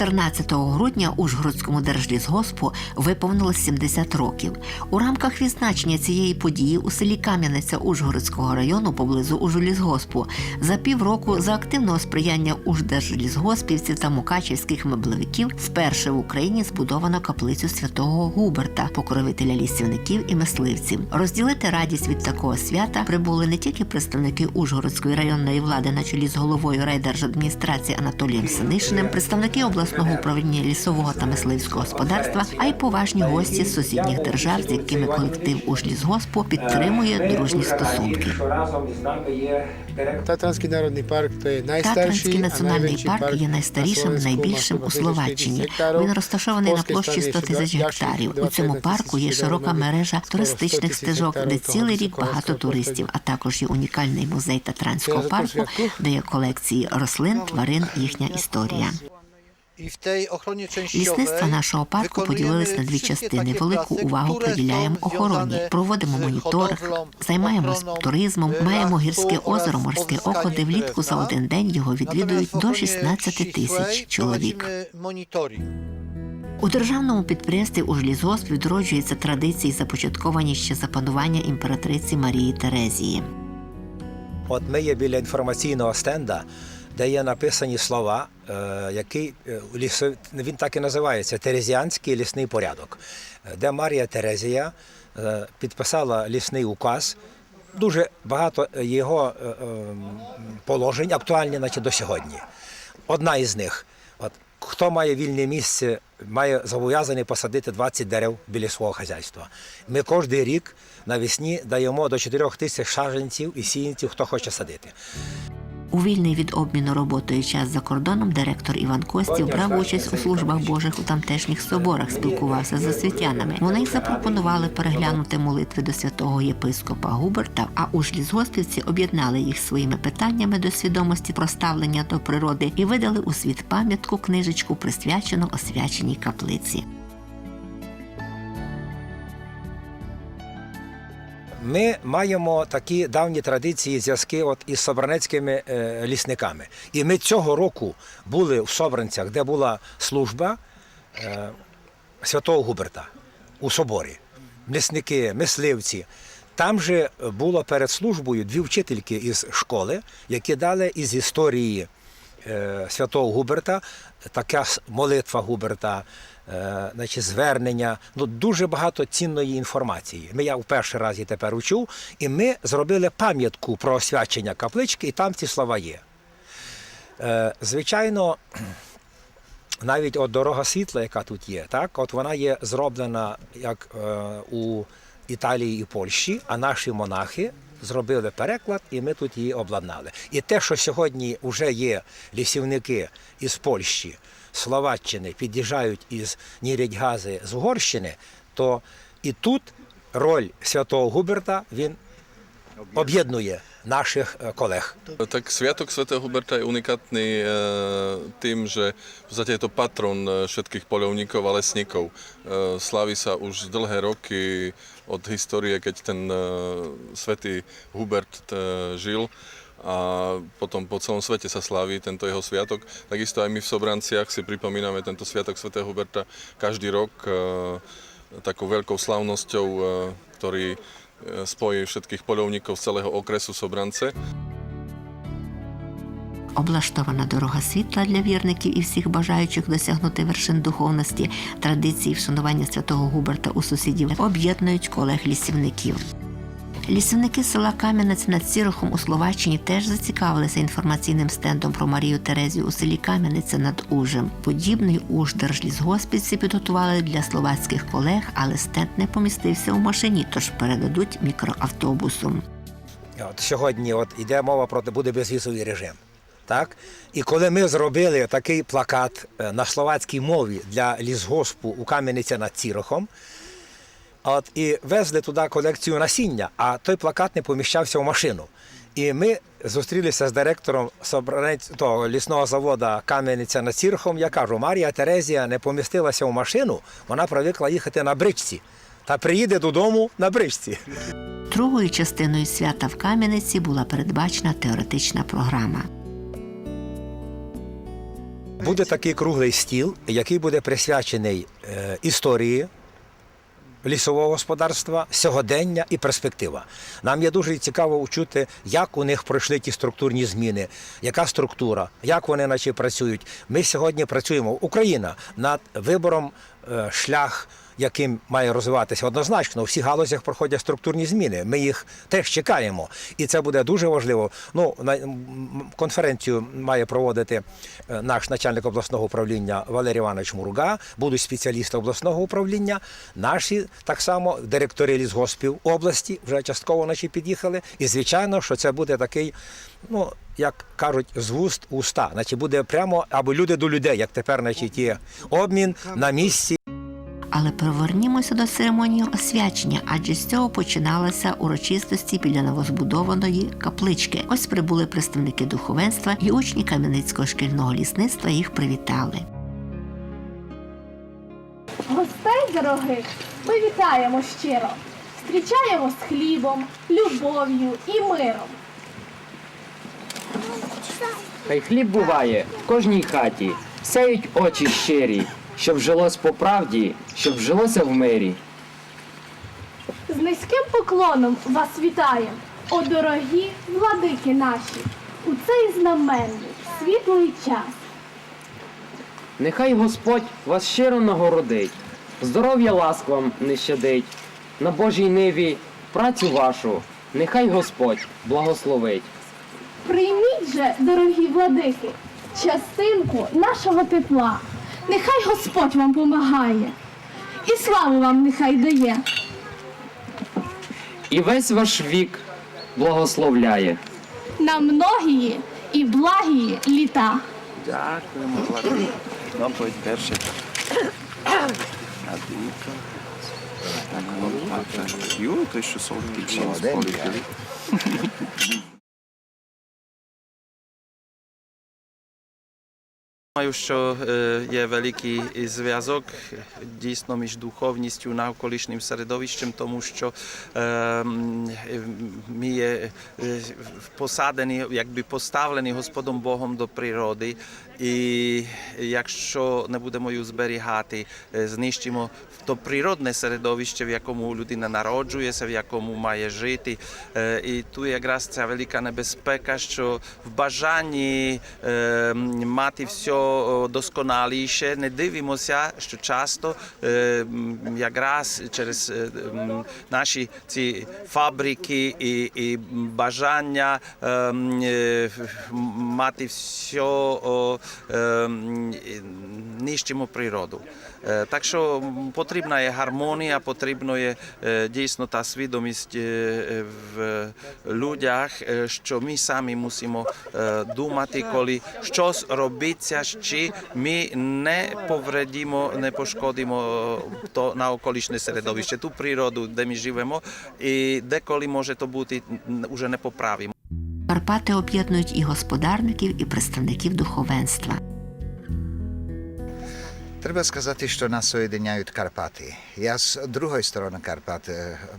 14 грудня Ужгородському держлісгоспу виповнилось 70 років. У рамках відзначення цієї події у селі Кам'янеця Ужгородського району поблизу Ужголісгоспу за півроку за активного сприяння Уждержлісгоспівців та мукачівських меблевиків вперше в Україні збудовано каплицю святого Губерта, покровителя лісівників і мисливців. Розділити радість від такого свята прибули не тільки представники Ужгородської районної влади на чолі з головою райдержадміністрації Анатолієм Синишиним, представники обласного управління лісового та мисливського господарства, а й поважні гості з сусідніх держав, з якими колектив Ужлісгоспу підтримує дружні стосунки. Разом із нами є директор Татранський народний парк то є найстарший, національний парк є найстарішим, найбільшим у Словаччині. Він розташований на площі 100 тисяч гектарів. У цьому парку є широка мережа туристичних стежок, де цілий рік багато туристів, а також є унікальний музей Татранського Це парку, де є колекції рослин, тварин, їхня історія. Лісництва нашого парку поділились на дві частини. Велику увагу приділяємо охороні, проводимо моніторинг, займаємось туризмом. e, Маємо гірське озеро, морське око, де влітку за один день його відвідують до ochronie 16 тисяч чоловік. У державному підприємстві «Ужлісгосп» відроджуються традиції, започатковані ще за панування імператриці Марії Терезії. От ми є біля інформаційного стенда, де є написані слова, е, який е, він так і називається Терезіанський лісний порядок, е, де Марія Терезія підписала лісний указ. Дуже багато його положень актуальні наче до сьогодні. Одна із них. От, хто має вільне місце, має зобов'язаний посадити 20 дерев біля свого хазяйства. Ми кожен рік навесні даємо до 4 тисяч саджанців і сіянців, хто хоче садити. У вільний від обміну роботою час за кордоном директор Іван Костів брав участь у службах Божих у тамтешніх соборах, спілкувався з освітянами. Вони запропонували переглянути молитви до святого єпископа Губерта, а уж лісгоспівці об'єднали їх своїми питаннями до свідомості про ставлення до природи і видали у світ пам'ятку книжечку, присвячену освяченій каплиці. Ми маємо такі давні традиції, зв'язки от із собранецькими е, лісниками. І ми цього року були в Собранцях, де була служба е, святого Губерта у соборі. Лісники, мисливці. Там же було перед службою дві вчительки із школи, які дали із історії е, святого Губерта, така молитва Губерта, значить, звернення. Ну, дуже багато цінної інформації. Ми я в перший раз її тепер учу, і ми зробили пам'ятку про освячення каплички, і там ці слова є. Е, звичайно, навіть от дорога світла, яка тут є, так, от вона є зроблена як е, у Італії і Польщі, а наші монахи зробили переклад, і ми тут її обладнали. І те, що сьогодні вже є лісівники із Польщі, Словаччини, під'їжджають із Нірідьгази з Угорщини, то і тут роль святого Губерта він об'єднує наших е, колег. Tak Sviatok svätého Huberta je unikátny e, tým, že v podstate je to patron e, všetkých poľovníkov a lesníkov. Od histórie, keď ten e, svätý Hubert e, žil a potom po celom svete sa slaví tento jeho sviatok. Takisto aj my v Sobranciach si pripomíname tento sviatok svätého Huberta každý rok e, takou veľkou slavnosťou, ktorý spojí všetkých poľovníkov z celého okresu Sobrance. Облаштована дорога світла для вірників і всіх бажаючих досягнути вершин духовності, традиції вшанування святого Губерта у сусідів об'єднують колег лісівників. Лісівники села Кам'янець над Сірохом у Словаччині теж зацікавилися інформаційним стендом про Марію Терезію у селі Кам'янеця над Ужем. Подібний уж держлісгоспідці підготували для словацьких колег, але стенд не помістився у машині, тож передадуть мікроавтобусом. От сьогодні от йде мова про буде безвізовий режим. Так? І коли ми зробили такий плакат е, на словацькій мові для лісгоспу у Кам'яниця над Цірохом, от, і везли туди колекцію насіння, а той плакат не поміщався в машину. І ми зустрілися з директором того, лісного заводу Кам'яниця над Цірохом. Я кажу, Марія Терезія не помістилася в машину, вона привикла їхати на бричці. Та приїде додому на бричці. Другою частиною свята в Кам'янеці була передбачена теоретична програма. Буде такий круглий стіл, який буде присвячений е, історії лісового господарства, сьогодення і перспектива. Нам є дуже цікаво учути, як у них пройшли ті структурні зміни, яка структура, як вони наче працюють. Ми сьогодні працюємо Україна над вибором е, шлях. Яким має розвиватися однозначно, у всіх галузях проходять структурні зміни. Ми їх теж чекаємо, і це буде дуже важливо. Ну конференцію має проводити е, наш начальник обласного управління Валерій Іванович Мурга. Будуть спеціалісти обласного управління. Наші так само директори лісгоспів області вже частково наші під'їхали. І звичайно, що це буде такий, ну як кажуть, з вуст уста. Значить, буде прямо або люди до людей, як тепер, значить, є обмін на місці. Але повернімося до церемонії освячення, адже з цього починалися урочистості біля новозбудованої каплички. Ось прибули представники духовенства і учні Кам'яницького шкільного лісництва їх привітали. Гостей дорогих ми вітаємо щиро, зустрічаємо з хлібом, любов'ю і миром. Хай хліб буває в кожній хаті, сеють очі щирі, щоб жилось по правді, щоб жилося в мирі. З низьким поклоном вас вітаємо, о дорогі владики наші, у цей знаменний світлий час. Нехай Господь вас щиро нагородить, здоров'я ласк вам не щадить, на Божій ниві працю вашу, нехай Господь благословить. Прийміть же, дорогі владики, частинку нашого тепла. Нехай Господь вам помагає, і славу вам нехай дає. І весь ваш вік благословляє. на многії і благії літа. Дякуємо, Владимир. Доповідь перший. Адвіка. Так, так. Ю, той, що солодкий чим Думаю, що е, є великий зв'язок дійсно між духовністю навколишнім середовищем, тому що е, е, ми є посадені, якби поставлені Господом Богом до природи. І якщо не будемо її зберігати, знищимо то природне середовище, в якому людина народжується, в якому має жити. І тут якраз ця велика небезпека, що в бажанні мати все досконаліше, не дивимося, що часто якраз через наші ці фабрики і, і бажання мати все нищимо природу. Так що м, потрібна є гармонія, потрібно є дійсно та свідомість в людях, що ми самі мусимо думати, коли щось робиться, чи ми не повредимо, не пошкодимо то навколишнє середовище, ту природу, де ми живемо, і деколи може то бути уже не поправимо. Карпати об'єднують і господарників, і представників духовенства. Треба сказати, що нас соєдиняють Карпати. Я з другої сторони Карпат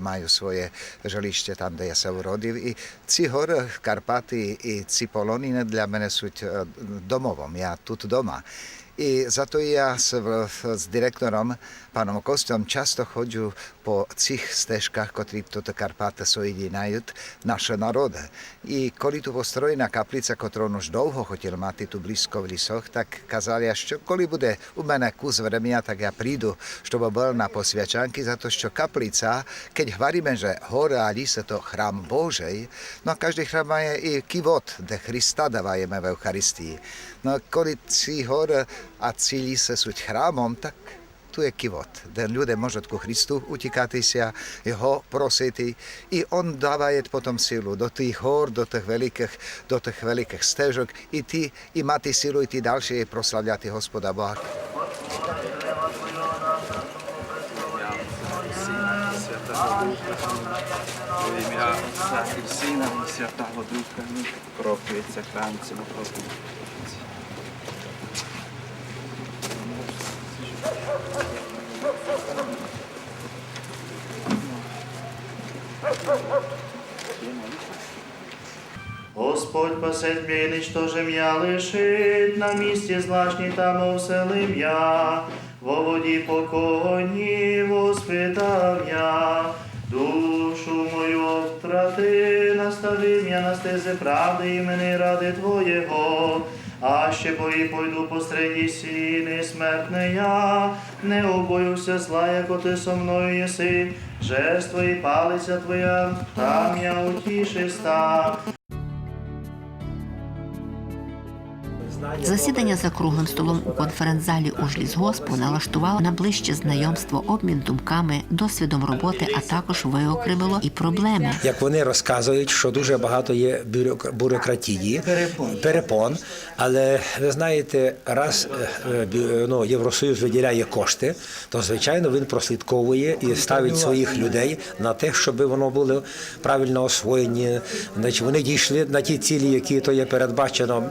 маю своє жилище там, де я се уродив. І ці гори Карпати і ці полонини для мене суть домовом. Я тут дома. І зато я з, з директором паном Костем часто ходжу по цих стежках, котрі тут Карпати соєдинають наші народи. І коли тут построєна каплиця, котру он už довго хотів мати тут близько в лісах, так казали, що коли буде у мене кус времени, так я прийду, щоб був на посвячанки, за то, що каплиця, keď говоримо, že гора a ліс – to храм Божий, no každý chrám má i kivot, kde Krista dávajeme v Eucharistii. No коли ці гори а ці ліси суть храмом, так tu je kivot, kde ľudia môžu ku Christu utikatися, його просити, і он дávає потім силу до тих гор, до тих великих, до тих великих стежок, і ти, і мати силу, і ти далі прославляти Господа Бога. Ім'я Сина і Святого Духа. Кропується храм цього Господь посеть м'я і ничтожим я лишить, на місці злачні там оселим я, во воді покойні воспитав я. Душу мою втрати, наставив я на стези правди імени ради Твоєго. А ще бої пойду по сіни смертне я, не обоюся зла, яко ти со мною єси, жест твої палиця твоя, там я утішиста. Засідання за круглим столом у конференц-залі Ужлісгоспу налаштувало на ближче знайомство, обмін думками, досвідом роботи, а також виокремило і проблеми. Як вони розказують, що дуже багато є бюрок- бюрократії, перепон. Але ви знаєте, раз е, е, бю- ну, Євросоюз виділяє кошти, то звичайно він прослідковує і ставить своїх людей на те, щоб воно було правильно освоєні. Значить, вони дійшли на ті цілі, які то є передбачено.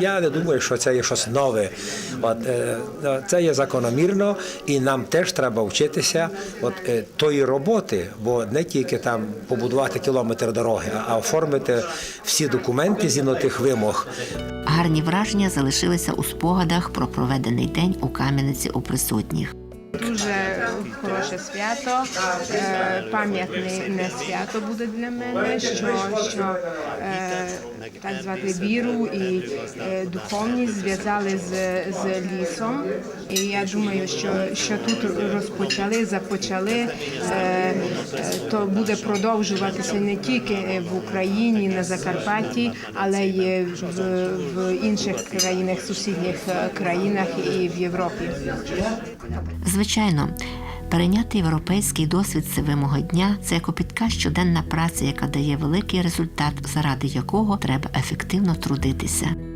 Я не думаю, що це є щось нове. От, е, е, це є закономірно, і нам теж треба вчитися от, е, тої роботи, бо не тільки там побудувати кілометр дороги, а оформити всі документи згідно тих вимог. Гарні враження залишилися у спогадах про проведений день у Кам'яниці у присутніх. Дуже свято, е, пам'ятне не свято буде для мене, що, що е, так звати віру і е, духовність зв'язали з, з лісом. І я думаю, що, що тут розпочали, започали, то буде продовжуватися не тільки в Україні, на Закарпатті, але й в, в інших країнах, сусідніх країнах і в Європі. Звичайно, перейняти європейський досвід сивимого дня це копітка щоденна праця, яка дає великий результат, заради якого треба ефективно трудитися.